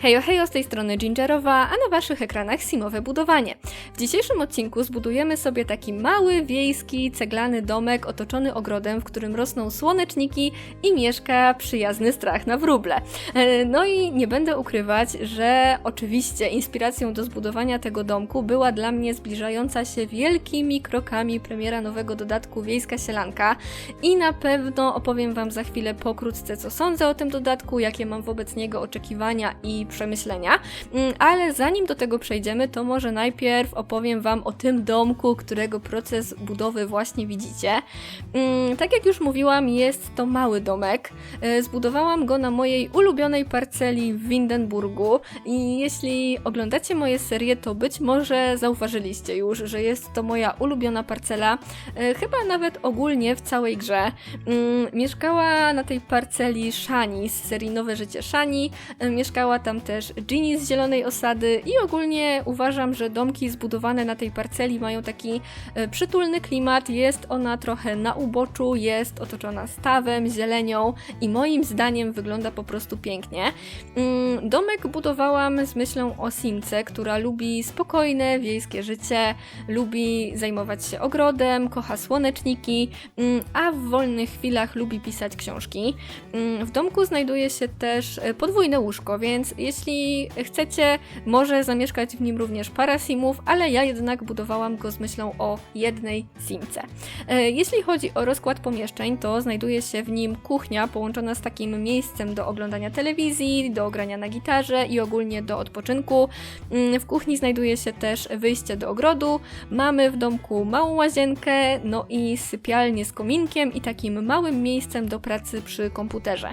Hejo, hejo, z tej strony Gingerowa, a na waszych ekranach Simowe budowanie. W dzisiejszym odcinku zbudujemy sobie taki mały, wiejski, ceglany domek otoczony ogrodem, w którym rosną słoneczniki i mieszka przyjazny strach na wróble. E, No i nie będę ukrywać, że oczywiście inspiracją do zbudowania tego domku była dla mnie zbliżająca się wielkimi krokami premiera nowego dodatku Wiejska Sielanka i na pewno opowiem wam za chwilę pokrótce, co sądzę o tym dodatku, jakie mam wobec niego oczekiwania i przemyślenia. Mm, Ale zanim do tego przejdziemy, to może najpierw opowiem Wam o tym domku, którego proces budowy właśnie widzicie. Mm, Tak jak już mówiłam, jest to mały domek. E, Zbudowałam go na mojej ulubionej parceli w Windenburgu i jeśli oglądacie moje serie, to być może zauważyliście już, że jest to moja ulubiona parcela, e, chyba nawet ogólnie w całej grze. Mm, Mieszkała na tej parceli Shani z serii Nowe Życie Shani. E, Mieszkała tam też Ginny z Zielonej Osady i ogólnie uważam, że domki zbudowane na tej parceli mają taki e, przytulny klimat. Jest ona trochę na uboczu, jest otoczona stawem, zielenią i moim zdaniem wygląda po prostu pięknie. Mm, Domek budowałam z myślą o Simce, która lubi spokojne wiejskie życie, lubi zajmować się ogrodem, kocha słoneczniki, mm, a w wolnych chwilach lubi pisać książki. Mm, W domku znajduje się też e, podwójne łóżko, więc jeśli chcecie, może zamieszkać w nim również para simów, ale ja jednak budowałam go z myślą o jednej simce. E, Jeśli chodzi o rozkład pomieszczeń, to znajduje się w nim kuchnia połączona z takim miejscem do oglądania telewizji, do grania na gitarze i ogólnie do odpoczynku. Mm, W kuchni znajduje się też wyjście do ogrodu. Mamy w domku małą łazienkę, no i sypialnię z kominkiem i takim małym miejscem do pracy przy komputerze.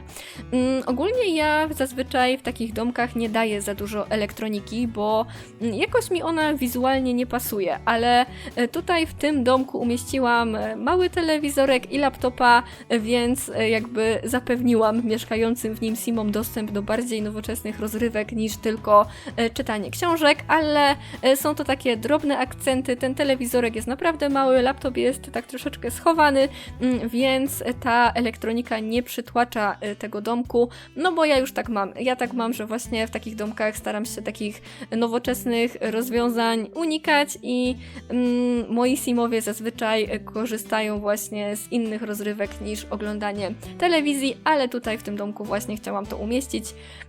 Mm, Ogólnie ja zazwyczaj w takich domkach nie daję za dużo elektroniki, bo jakoś mi ona wizualnie nie pasuje, ale e, tutaj w tym domku umieściłam e, mały telewizorek i laptopa, e, więc jakby zapewniłam mieszkającym w nim simom dostęp do bardziej nowoczesnych rozrywek niż tylko czytanie książek, ale są to takie drobne akcenty. Ten telewizorek jest naprawdę mały, laptop jest tak troszeczkę schowany, mm, więc ta elektronika nie przytłacza tego domku, no bo ja już tak mam. Ja tak mam, że właśnie w takich domkach staram się takich nowoczesnych rozwiązań unikać i mm, moi simowie zazwyczaj korzystają właśnie z innych rozrywek niż oglądanie telewizji, ale tutaj w tym domku właśnie chciałam to umieścić,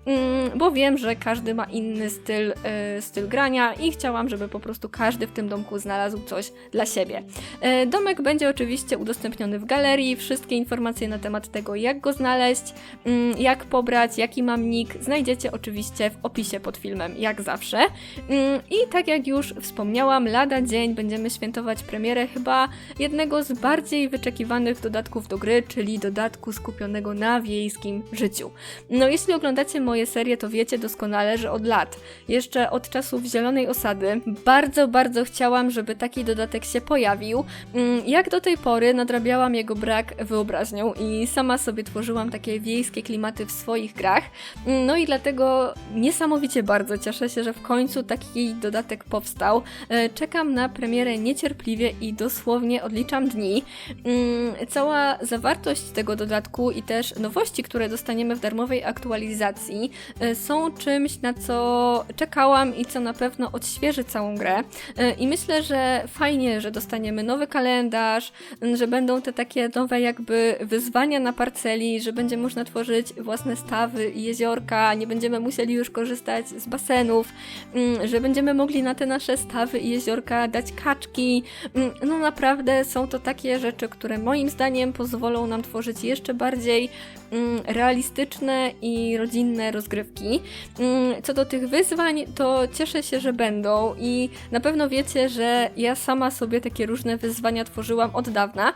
mm, bo wiem, że każdy ma inny styl, e, styl grania i chciałam, żeby po prostu każdy w tym domku znalazł coś dla siebie. E, Domek będzie oczywiście udostępniony w galerii. Wszystkie informacje na temat tego, jak go znaleźć, mm, jak pobrać, jaki mam nick, znajdziecie oczywiście w opisie pod filmem, jak zawsze. Mm, I tak jak już wspomniałam, lada dzień będziemy świętować premierę chyba jednego z bardziej wyczekiwanych dodatków do gry, czyli dodatku skupionego na wiejskim życiu. No, jeśli oglądacie moje serie, to wiecie doskonale, że od lat, jeszcze od czasów Zielonej Osady, bardzo, bardzo chciałam, żeby taki dodatek się pojawił. Mm, Jak do tej pory nadrabiałam jego brak wyobraźnią i sama sobie tworzyłam takie wiejskie klimaty w swoich grach. Mm, No i dlatego niesamowicie bardzo cieszę się, że w końcu taki dodatek powstał. E, Czekam na premierę niecierpliwie i dosłownie odliczam dni. Mm, Cała zawartość tego dodatku i też nowości, które dostaniemy w darmowej aktualizacji, e, są czymś, na co czekałam i co na pewno odświeży całą grę. E, I myślę, że fajnie, że dostaniemy nowy kalendarz, m, że będą te takie nowe jakby wyzwania na parceli, że będzie można tworzyć własne stawy i jeziorka, nie będziemy musieli już korzystać z basenów, mm, że będziemy mogli na te nasze stawy i jeziorka dać kaczki. Mm, No naprawdę są to takie rzeczy, które moim zdaniem pozwolą nam tworzyć jeszcze bardziej mm, realistyczne i rodzinne rozgrywki. Co do tych wyzwań, to cieszę się, że będą i na pewno wiecie, że ja sama sobie takie różne wyzwania tworzyłam od dawna,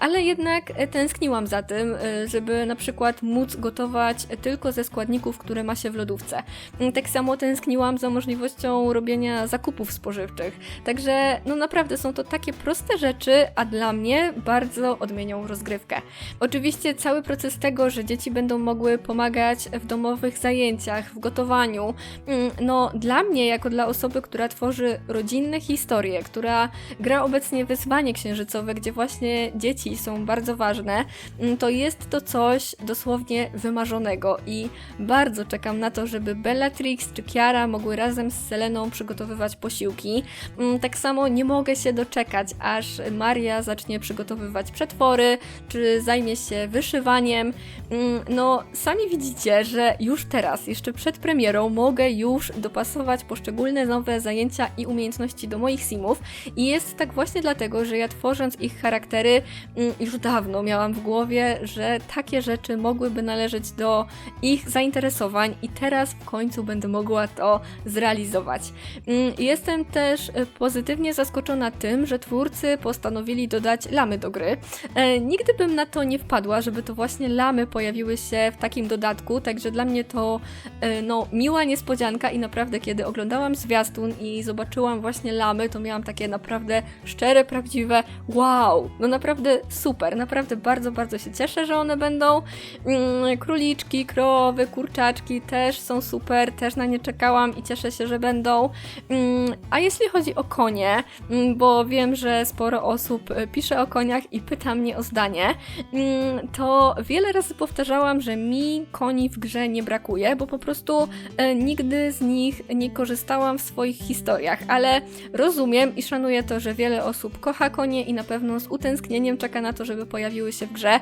ale jednak tęskniłam za tym, e, żeby na przykład móc gotować tylko ze składników, które ma się w lodówce. Mm, Tak samo tęskniłam za możliwością robienia zakupów spożywczych. Także no naprawdę są to takie proste rzeczy, a dla mnie bardzo odmienią rozgrywkę. Oczywiście cały proces tego, że dzieci będą mogły pomagać w domowych zajęciach, w gotowaniu, mm, no dla mnie, jako dla osoby, która tworzy rodzinne historie, która gra obecnie wyzwanie księżycowe, gdzie właśnie dzieci są bardzo ważne, mm, to jest to coś dosłownie wymarzonego i bardzo czekam na to, żeby Bellatrix czy Kiara mogły razem z Seleną przygotowywać posiłki. Mm, Tak samo nie mogę się doczekać, aż Maria zacznie przygotowywać przetwory, czy zajmie się wyszywaniem. Mm, No, sami widzicie, że już teraz, jeszcze przed premierą, mogę już dopasować poszczególne nowe zajęcia i umiejętności do moich simów. I jest tak właśnie dlatego, że ja tworząc ich charaktery, mm, już dawno miałam w głowie, że takie rzeczy mogłyby należeć do ich zainteresowań, i teraz w końcu będę mogła to zrealizować. Mm, Jestem też e, pozytywnie zaskoczona tym, że twórcy postanowili dodać lamy do gry. E, Nigdy bym na to nie wpadła, żeby to właśnie lamy pojawiły się w takim dodatku, także dla mnie to e, no, miła niespodzianka i naprawdę kiedy oglądałam zwiastun i zobaczyłam właśnie lamy, to miałam takie naprawdę szczere, prawdziwe wow, no naprawdę super, naprawdę bardzo, bardzo się cieszę, że one będą. Mm, Króliczki, krowy, kurczaczki też są super, też na nie czekałam i cieszę się, że będą. Mm, A jeśli chodzi o konie, mm, bo wiem, że sporo osób e, pisze o koniach i pyta mnie o zdanie, mm, to wiele razy powtarzałam, że mi koni w grze nie brakuje, bo po prostu e, nigdy z nich nie korzystałam w swoich historiach, ale rozumiem i szanuję to, że wiele osób kocha konie i na pewno z utęsknieniem czeka na to, żeby pojawiły się w grze.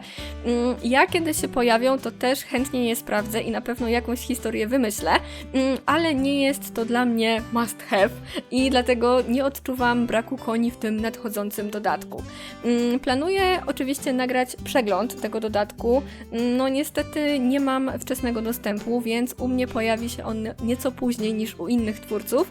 Ja kiedy się pojawią, to też chętnie je sprawdzę i na pewno jakąś historię wymyślę, mm, ale nie jest to dla mnie must have i dlatego nie odczuwam braku koni w tym nadchodzącym dodatku. Mm, Planuję oczywiście nagrać przegląd tego dodatku. Mm, No niestety nie mam wczesnego dostępu, więc u mnie pojawi się on nieco później niż u innych twórców,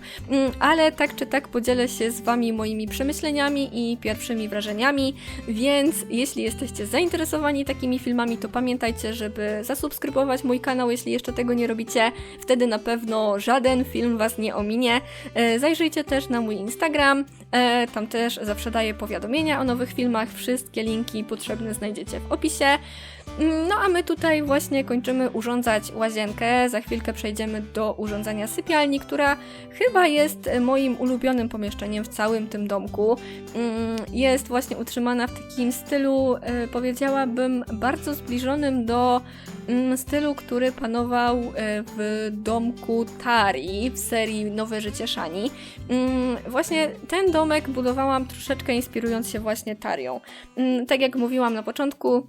ale tak czy tak podzielę się z Wami moimi przemyśleniami i pierwszymi wrażeniami, więc jeśli jesteście zainteresowani takimi filmami, to pamiętajcie, żeby zasubskrybować mój kanał, jeśli jeszcze tego nie robicie, wtedy na pewno żaden film Was nie ominie. E, Zajrzyjcie też na mój Instagram, e, tam też zawsze daję powiadomienia o nowych filmach, wszystkie linki potrzebne znajdziecie w opisie. No a my tutaj właśnie kończymy urządzać łazienkę. Za chwilkę przejdziemy do urządzania sypialni, która chyba jest moim ulubionym pomieszczeniem w całym tym domku. Mm, Jest właśnie utrzymana w takim stylu, e, powiedziałabym, bardzo zbliżonym do stylu, który panował e, w domku Tari w serii Nowe Życie Shani. Mm, Właśnie ten domek budowałam troszeczkę inspirując się właśnie Tarią. Mm, Tak jak mówiłam na początku,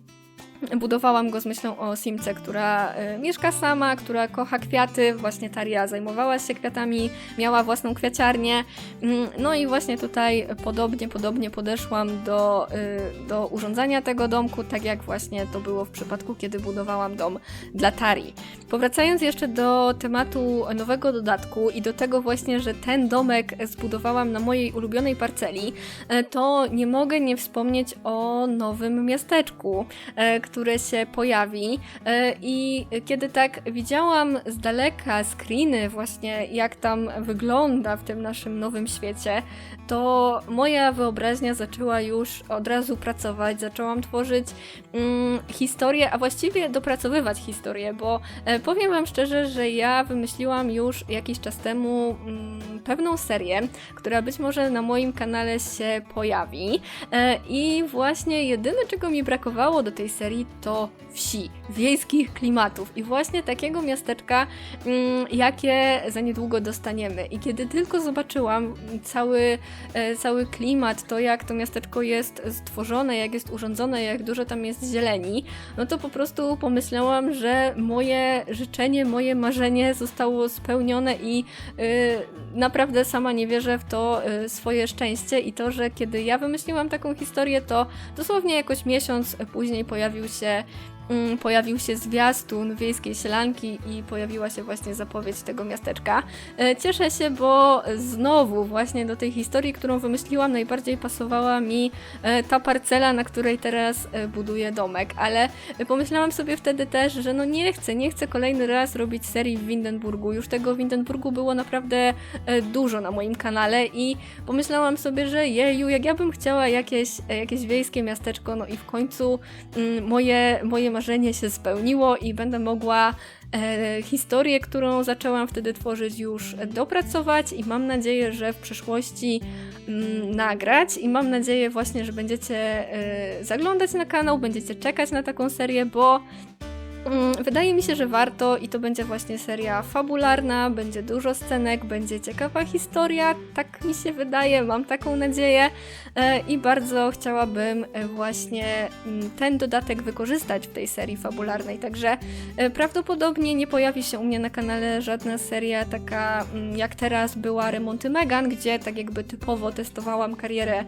Budowałam go z myślą o Simce, która y, mieszka sama, która kocha kwiaty. Właśnie Taria zajmowała się kwiatami, miała własną kwiaciarnię. Mm, No i właśnie tutaj podobnie, podobnie podeszłam do, y, do urządzania tego domku, tak jak właśnie to było w przypadku, kiedy budowałam dom dla Tarii. Powracając jeszcze do tematu nowego dodatku i do tego właśnie, że ten domek zbudowałam na mojej ulubionej parceli, e, to nie mogę nie wspomnieć o nowym miasteczku, które się pojawi. E, I kiedy tak widziałam z daleka screeny, właśnie jak tam wygląda w tym naszym nowym świecie, to moja wyobraźnia zaczęła już od razu pracować. Zaczęłam tworzyć mm, historię, a właściwie dopracowywać historię, bo e, powiem Wam szczerze, że ja wymyśliłam już jakiś czas temu mm, pewną serię, która być może na moim kanale się pojawi. E, I właśnie jedyne, czego mi brakowało do tej serii, to wsi, wiejskich klimatów i właśnie takiego miasteczka, mm, jakie za niedługo dostaniemy. I kiedy tylko zobaczyłam cały, e, cały klimat, to jak to miasteczko jest stworzone, jak jest urządzone, jak dużo tam jest zieleni, no to po prostu pomyślałam, że moje życzenie, moje marzenie zostało spełnione i y, naprawdę sama nie wierzę w to y, swoje szczęście i to, że kiedy ja wymyśliłam taką historię, to dosłownie jakoś miesiąc później pojawił się mm, pojawił się zwiastun wiejskiej sielanki i pojawiła się właśnie zapowiedź tego miasteczka. E, Cieszę się, bo znowu właśnie do tej historii, którą wymyśliłam, najbardziej pasowała mi e, ta parcela, na której teraz e, buduję domek, ale pomyślałam sobie wtedy też, że no nie chcę, nie chcę kolejny raz robić serii w Windenburgu. Już tego w Windenburgu było naprawdę dużo na moim kanale i pomyślałam sobie, że jeju, jak ja bym chciała jakieś, jakieś wiejskie miasteczko, no i w końcu mm, moje, moje marzenie się spełniło i będę mogła e, historię, którą zaczęłam wtedy tworzyć, już dopracować i mam nadzieję, że w przyszłości mm, nagrać. I mam nadzieję właśnie, że będziecie e, zaglądać na kanał, będziecie czekać na taką serię, bo Wydaje mi się, że warto i to będzie właśnie seria fabularna, będzie dużo scenek, będzie ciekawa historia, tak mi się wydaje, mam taką nadzieję E, i bardzo chciałabym e, właśnie mm, ten dodatek wykorzystać w tej serii fabularnej, także e, prawdopodobnie nie pojawi się u mnie na kanale żadna seria taka mm, jak teraz była Remonty Megan, gdzie tak jakby typowo testowałam karierę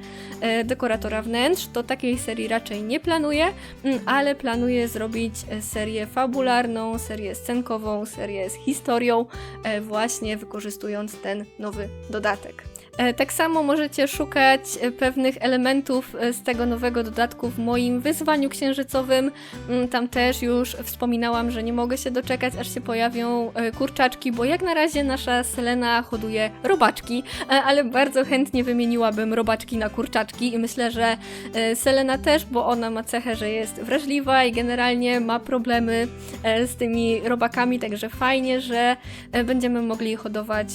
dekoratora wnętrz, to takiej serii raczej nie planuję, Mm, ale planuję zrobić e, serię fabularną, serię scenkową, serię z historią, e, właśnie wykorzystując ten nowy dodatek. E, Tak samo możecie szukać e, pewnych elementów e, z tego nowego dodatku w moim wyzwaniu księżycowym. Mm, Tam też już wspominałam, że nie mogę się doczekać, aż się pojawią kurczaczki, bo jak na razie nasza Selena hoduje robaczki, ale bardzo chętnie wymieniłabym robaczki na kurczaczki i myślę, że Selena też, bo ona ma cechę, że jest wrażliwa i generalnie ma problemy z tymi robakami, także fajnie, że będziemy mogli hodować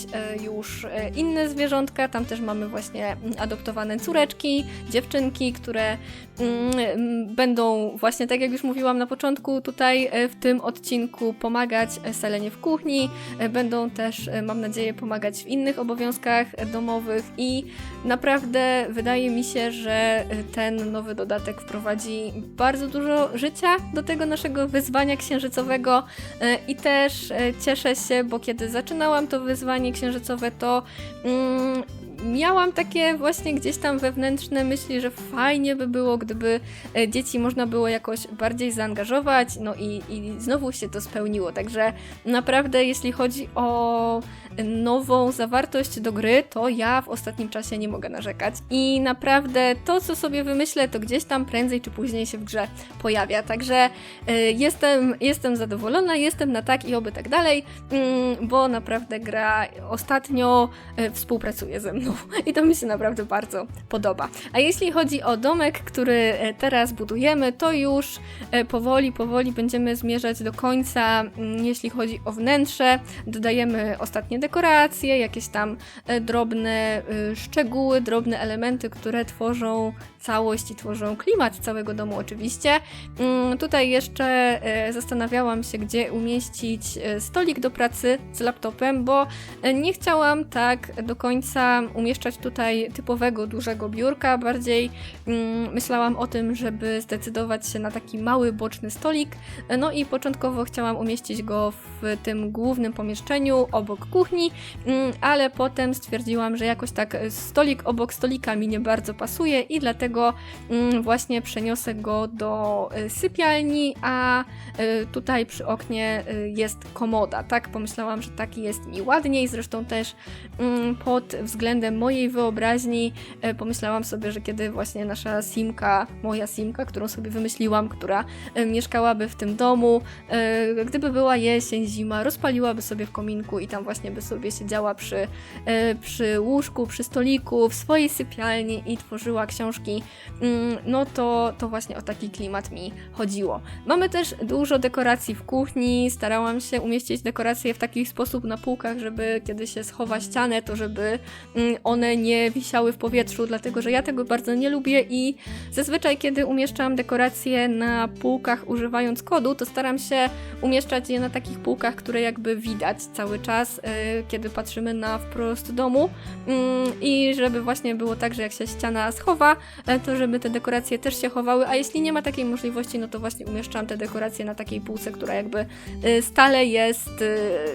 już inne zwierzątka. Tam też mamy właśnie adoptowane córeczki, dziewczynki, które mm, będą właśnie, tak jak już mówiłam na początku, tutaj e, w tym odcinku pomagać Selenie w kuchni. E, Będą też, e, mam nadzieję, pomagać w innych obowiązkach domowych i naprawdę wydaje mi się, że ten nowy dodatek wprowadzi bardzo dużo życia do tego naszego wyzwania księżycowego i też cieszę się, bo kiedy zaczynałam to wyzwanie księżycowe, to mm, miałam takie właśnie gdzieś tam wewnętrzne myśli, że fajnie by było, gdyby e, dzieci można było jakoś bardziej zaangażować, no i, i znowu się to spełniło. Także naprawdę, jeśli chodzi o nową zawartość do gry, to ja w ostatnim czasie nie mogę narzekać. I naprawdę to, co sobie wymyślę, to gdzieś tam prędzej czy później się w grze pojawia. Także e, jestem, jestem zadowolona, jestem na tak i oby tak dalej, mm, bo naprawdę gra ostatnio e, współpracuje ze mną i to mi się naprawdę bardzo podoba. A jeśli chodzi o domek, który e, teraz budujemy, to już e, powoli, powoli będziemy zmierzać do końca, mm, jeśli chodzi o wnętrze. Dodajemy ostatnie dekoracje, jakieś tam e, drobne szczegóły, drobne elementy, które tworzą całość i tworzą klimat całego domu oczywiście. Mm, Tutaj jeszcze zastanawiałam się, gdzie umieścić stolik do pracy z laptopem, bo nie chciałam tak do końca umieszczać tutaj typowego dużego biurka, bardziej mm, myślałam o tym, żeby zdecydować się na taki mały boczny stolik. No i początkowo chciałam umieścić go w tym głównym pomieszczeniu obok kuchni, mm, ale potem stwierdziłam, że jakoś tak stolik obok stolika mi nie bardzo pasuje i dlatego mm, właśnie przeniosę go do e, sypialni, a e, tutaj przy oknie e, jest komoda. Tak pomyślałam, że taki jest mi ładniej, zresztą też mm, pod względem mojej wyobraźni e, pomyślałam sobie, że kiedy właśnie nasza Simka, moja Simka, którą sobie wymyśliłam, która e, mieszkałaby w tym domu, e, gdyby była jesień, zima, rozpaliłaby sobie w kominku i tam właśnie by sobie siedziała przy, przy łóżku, przy stoliku, w swojej sypialni i tworzyła książki, mm, no to, to właśnie o taki klimat mi chodziło. Mamy też dużo dekoracji w kuchni, starałam się umieścić dekoracje w taki sposób na półkach, żeby kiedy się schowa ścianę, to żeby mm, one nie wisiały w powietrzu, dlatego że ja tego bardzo nie lubię i zazwyczaj kiedy umieszczam dekoracje na półkach używając kodu, to staram się umieszczać je na takich półkach, które jakby widać cały czas, e, kiedy patrzymy na wprost domu Mm, i żeby właśnie było tak, że jak się ściana schowa, e, to żeby te dekoracje też się chowały, a jeśli nie ma takiej możliwości, no to właśnie umieszczam te dekoracje na takiej półce, która jakby e, stale jest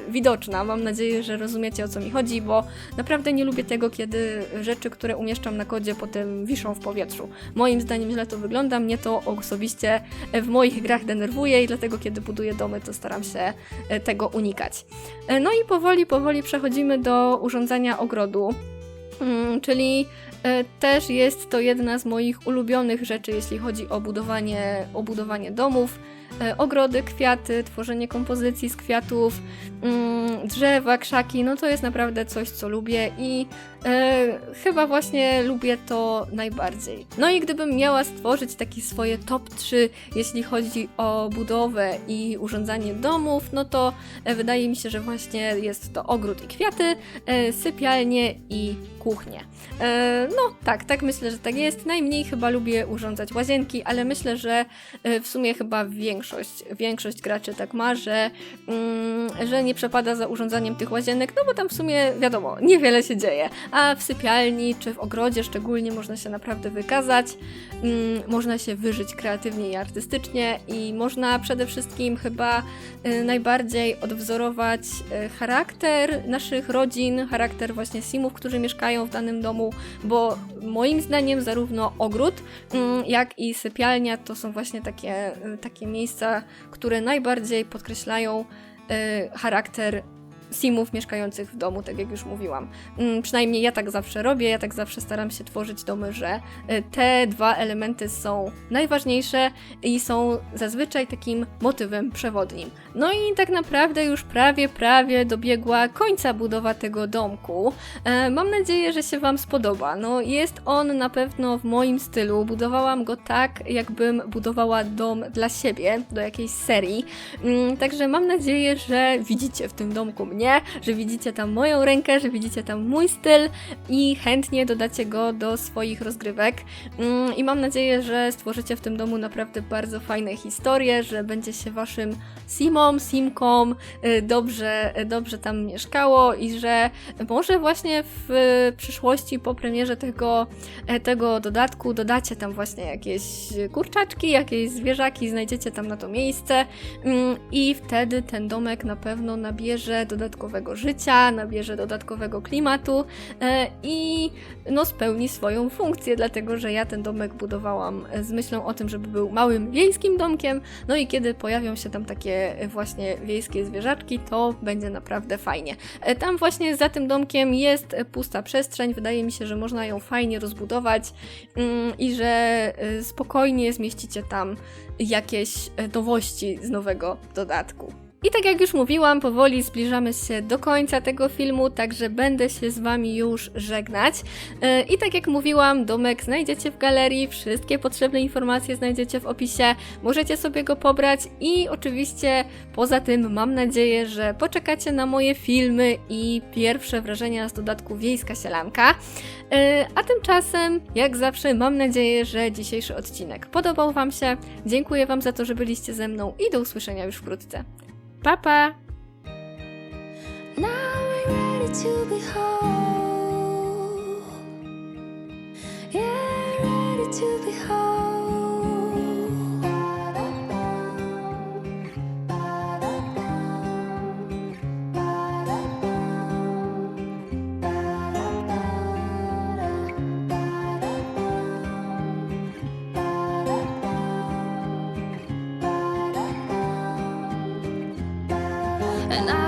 widoczna. Mam nadzieję, że rozumiecie o co mi chodzi, bo naprawdę nie lubię tego, kiedy rzeczy, które umieszczam na kodzie, potem wiszą w powietrzu. Moim zdaniem źle to wygląda, mnie to osobiście w moich grach denerwuje i dlatego kiedy buduję domy, to staram się e, tego unikać. E, No i powoli, powoli przechodzimy do urządzania ogrodu. Mm, czyli e, też jest to jedna z moich ulubionych rzeczy, jeśli chodzi o budowanie, o budowanie domów. E, Ogrody, kwiaty, tworzenie kompozycji z kwiatów, mm, drzewa, krzaki, no to jest naprawdę coś, co lubię i e, chyba właśnie lubię to najbardziej. No i gdybym miała stworzyć takie swoje top 3, jeśli chodzi o budowę i urządzanie domów, no to e, wydaje mi się, że właśnie jest to ogród i kwiaty, sypialnie i kuchnię. No tak, tak myślę, że tak jest. Najmniej chyba lubię urządzać łazienki, ale myślę, że w sumie chyba większość, większość graczy tak ma, że, mm, że nie przepada za urządzaniem tych łazienek, no bo tam w sumie wiadomo, niewiele się dzieje. A w sypialni czy w ogrodzie szczególnie można się naprawdę wykazać, mm, można się wyżyć kreatywnie i artystycznie i można przede wszystkim chyba y, najbardziej odwzorować y, charakter naszych rodzin, charakter właśnie simów, którzy mieszkają w danym domu, bo moim zdaniem zarówno ogród, mm, jak i sypialnia to są właśnie takie, y, takie miejsca, które najbardziej podkreślają y, charakter simów mieszkających w domu, tak jak już mówiłam. Mm, Przynajmniej ja tak zawsze robię, ja tak zawsze staram się tworzyć domy, że y, te dwa elementy są najważniejsze i są zazwyczaj takim motywem przewodnim. No i tak naprawdę już prawie, prawie dobiegła końca budowa tego domku. E, Mam nadzieję, że się Wam spodoba. No jest on na pewno w moim stylu. Budowałam go tak, jakbym budowała dom dla siebie, do jakiejś serii. Mm, Także mam nadzieję, że widzicie w tym domku mnie, że widzicie tam moją rękę, że widzicie tam mój styl i chętnie dodacie go do swoich rozgrywek. Mm, I mam nadzieję, że stworzycie w tym domu naprawdę bardzo fajne historie, że będzie się Waszym simom, simkom y, dobrze, dobrze tam mieszkało i że może właśnie w przyszłości po premierze tego, e, tego dodatku dodacie tam właśnie jakieś kurczaczki, jakieś zwierzaki, znajdziecie tam na to miejsce mm, i wtedy ten domek na pewno nabierze dodatkowego życia, nabierze dodatkowego klimatu e, i no spełni swoją funkcję, dlatego że ja ten domek budowałam z myślą o tym, żeby był małym wiejskim domkiem, no i kiedy pojawią się tam takie właśnie wiejskie zwierzaczki, to będzie naprawdę fajnie. E, Tam właśnie za tym domkiem jest e, pusta przestrzeń, wydaje mi się, że można ją fajnie rozbudować mm, i że e, spokojnie zmieścicie tam jakieś e, nowości z nowego dodatku. I tak jak już mówiłam, powoli zbliżamy się do końca tego filmu, także będę się z Wami już żegnać. Yy, I tak jak mówiłam, domek znajdziecie w galerii, wszystkie potrzebne informacje znajdziecie w opisie, możecie sobie go pobrać i oczywiście poza tym mam nadzieję, że poczekacie na moje filmy i pierwsze wrażenia z dodatku Wiejska Sielanka. Yy, A tymczasem, jak zawsze, mam nadzieję, że dzisiejszy odcinek podobał Wam się. Dziękuję Wam za to, że byliście ze mną i do usłyszenia już wkrótce. Pa, pa! and I